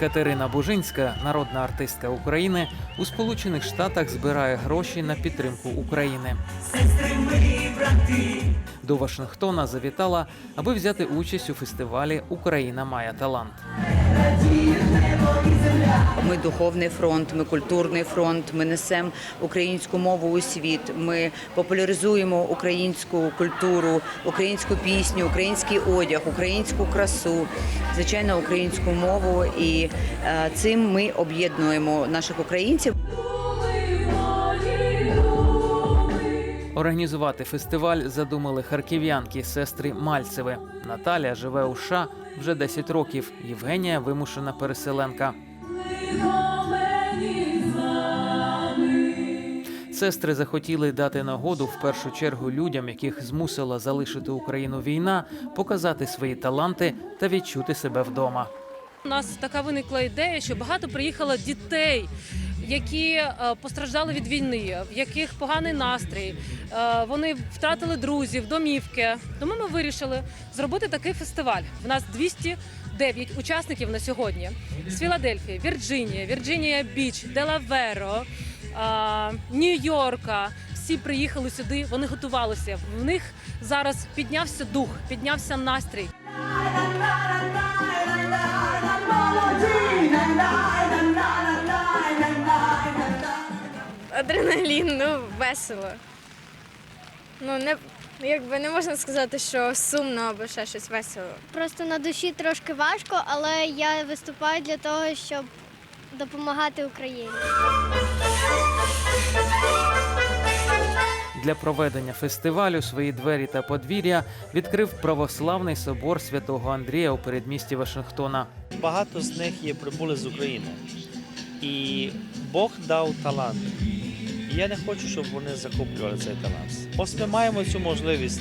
Катерина Бужинська, народна артистка України, у Сполучених Штатах збирає гроші на підтримку України. До Вашингтона завітала, аби взяти участь у фестивалі Україна має талант. Ми духовний фронт, ми культурний фронт. Ми несемо українську мову у світ. Ми популяризуємо українську культуру, українську пісню, український одяг, українську красу, звичайно, українську мову. І е, цим ми об'єднуємо наших українців. Організувати фестиваль задумали харків'янки сестри Мальцеви. Наталя живе у США вже 10 років. Євгенія вимушена переселенка. Сестри захотіли дати нагоду в першу чергу людям, яких змусила залишити Україну війна, показати свої таланти та відчути себе вдома. У нас така виникла ідея, що багато приїхало дітей, які е, постраждали від війни, в яких поганий настрій. е, Вони втратили друзів, домівки. Тому ми вирішили зробити такий фестиваль. В нас 209 учасників на сьогодні з Філадельфії, Вірджинія, Вірджинія Біч, Делаверо, е, Нью-Йорка. Всі приїхали сюди, вони готувалися. В них зараз піднявся дух, піднявся настрій. Адреналін, ну весело. Ну, не якби не можна сказати, що сумно або ще щось весело. Просто на душі трошки важко, але я виступаю для того, щоб допомагати Україні. Для проведення фестивалю свої двері та подвір'я відкрив православний собор святого Андрія у передмісті Вашингтона. Багато з них є прибули з України. І Бог дав талант. І я не хочу, щоб вони захоплювали цей талант. Ось ми маємо цю можливість.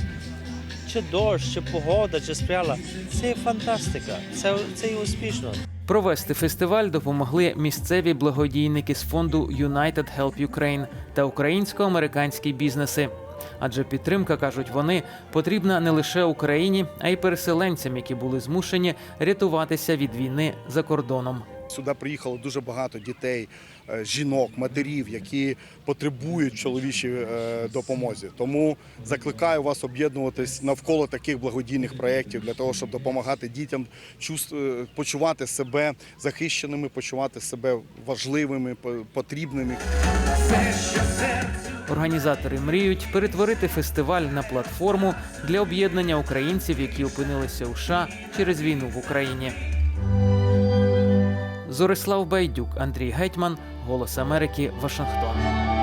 Чи дощ, чи погода, чи сприяла. Це фантастика, це, це є успішно. Провести фестиваль допомогли місцеві благодійники з фонду United Help Ukraine та українсько-американські бізнеси. Адже підтримка, кажуть вони, потрібна не лише Україні, а й переселенцям, які були змушені рятуватися від війни за кордоном. Сюди приїхало дуже багато дітей, е, жінок, матерів, які потребують чоловічій е, допомозі. Тому закликаю вас об'єднуватись навколо таких благодійних проєктів для того, щоб допомагати дітям е, почувати себе захищеними, почувати себе важливими, по- потрібними. Організатори мріють перетворити фестиваль на платформу для об'єднання українців, які опинилися у США через війну в Україні. Зорислав Байдюк, Андрій Гетьман, Голос Америки, Вашингтон.